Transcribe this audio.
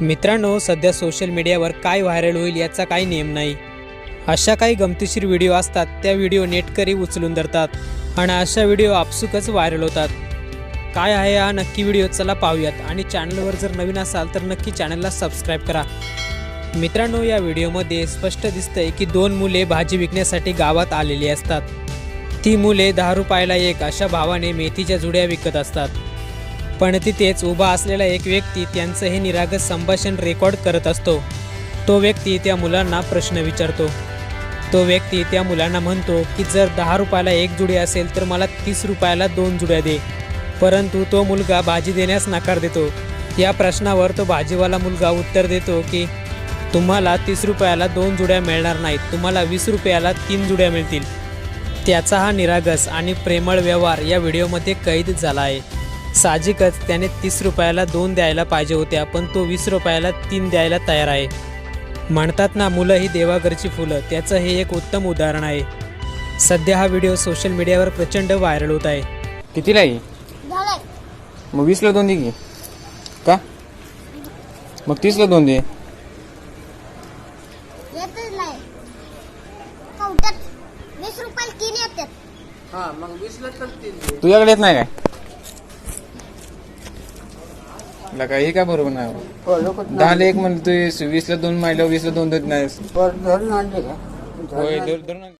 मित्रांनो सध्या सोशल मीडियावर काय व्हायरल होईल याचा काही नियम नाही. अशा काही गमतीशीर व्हिडिओ असतात त्या व्हिडिओ नेटकरी उचलून धरतात आणि अशा व्हिडिओ आपसुकच व्हायरल होतात. काय आहे हा नक्की व्हिडिओ चला पाहूयात. आणि चॅनलवर जर नवीन असाल तर नक्की चॅनलला सबस्क्राईब करा. मित्रांनो या व्हिडिओमध्ये स्पष्ट दिसतंय की दोन मुले भाजी विकण्यासाठी गावात आलेली असतात. ती मुले दहा रुपयाला एक अशा भावाने मेथीच्या जुड्या विकत असतात. पण तिथेच उभा असलेला एक व्यक्ती त्यांचं हे निरागस संभाषण रेकॉर्ड करत असतो. तो व्यक्ती त्या मुलांना प्रश्न विचारतो. तो व्यक्ती त्या मुलांना म्हणतो की जर दहा रुपयाला एक जुडी असेल तर मला तीस रुपयाला दोन जुड्या दे. परंतु तो मुलगा भाजी देण्यास नकार देतो. या प्रश्नावर तो भाजीवाला मुलगा उत्तर देतो की तुम्हाला तीस रुपयाला दोन जुड्या मिळणार नाहीत. तुम्हाला वीस रुपयाला तीन जुड्या मिळतील. त्याचा हा निरागस आणि प्रेमळ व्यवहार या व्हिडिओमध्ये कैद झाला आहे. साहजिकच त्याने तीस रुपयाला दोन द्यायला पाहिजे होत्या पण तो वीस रुपयाला तीन द्यायला तयार आहे. म्हणतात ना मुलं ही देवाघरची फुलं त्याचं हे एक उत्तम उदाहरण आहे. सध्या हा व्हिडिओ सोशल मीडियावर प्रचंड व्हायरल होत आहे. कितीला आहे झालंय मग वीसला दोन दे की. का? मग तीसला दोन दे. नाही तुझ्याकडे येत नाही काय? तुला काय हे काय बरोबर नाही हो. दहाला एक म्हणतो वीसला दोन मायला वीसला दोन देत नाहीस होय, धर- धरून आण.